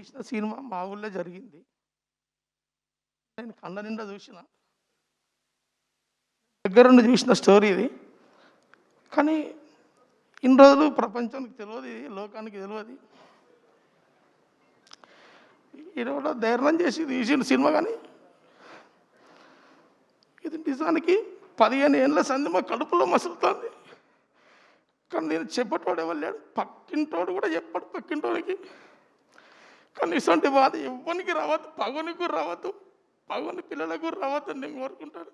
తీసిన సినిమా మా ఊళ్ళో జరిగింది. నేను కళ్ళ నిండా చూసిన. దగ్గరుండి చూసిన స్టోరీ ఇది. కానీ ఇన్ని రోజులు ప్రపంచానికి తెలియదు ఇది లోకానికి తెలియదు. ఈయన ధైర్యం చేసి తీసిన సినిమా కానీ ఇది నిజానికి పదిహేను ఏళ్ళ సంది మా కడుపులో మసులుతుంది. కానీ నేను చెప్పటోడు ఎవరు పక్కింటోడు కూడా చెప్పాడు పక్కింటోడికి. కానీ ఇటువంటి బాధ ఎవ్వనికి రావద్దు పగనికి రావద్దు పగని పిల్లలకు రావద్దు నేను కోరుకుంటాను.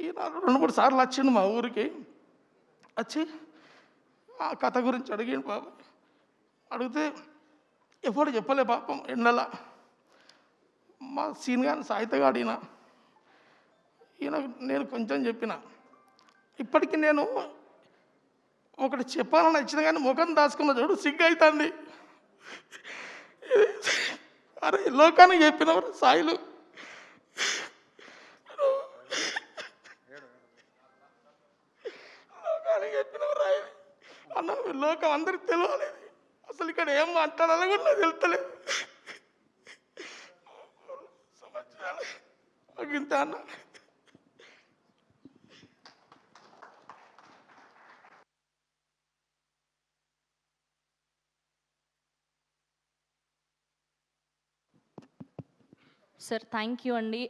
ఈయన రెండు మూడు సార్లు వచ్చిండు మా ఊరికి. వచ్చి ఆ కథ గురించి అడిగాను బాబు. అడిగితే ఎప్పుడు చెప్పలే పాపం ఎండల. మా సీన్ గాని సాహిత్యగా ఈయన ఈయన నేను కొంచెం చెప్పిన. ఇప్పటికీ నేను ఒకటి చెప్పాలని వచ్చిన కానీ ముఖం దాచుకున్న చూడు సిగ్గు అవుతుంది అరే లోకానికి చెప్పినవారు సాయిలు. లోకానికి చెప్పినవారు అన్న లోకం అందరికి తెలియలేదు అసలు ఇక్కడ ఏం మాట్లాడాలో కూడా తెలుతలేదు తెలుస్తలేదు. సంవత్సరాలు అన్న. సార్ థ్యాంక్ యూ అండి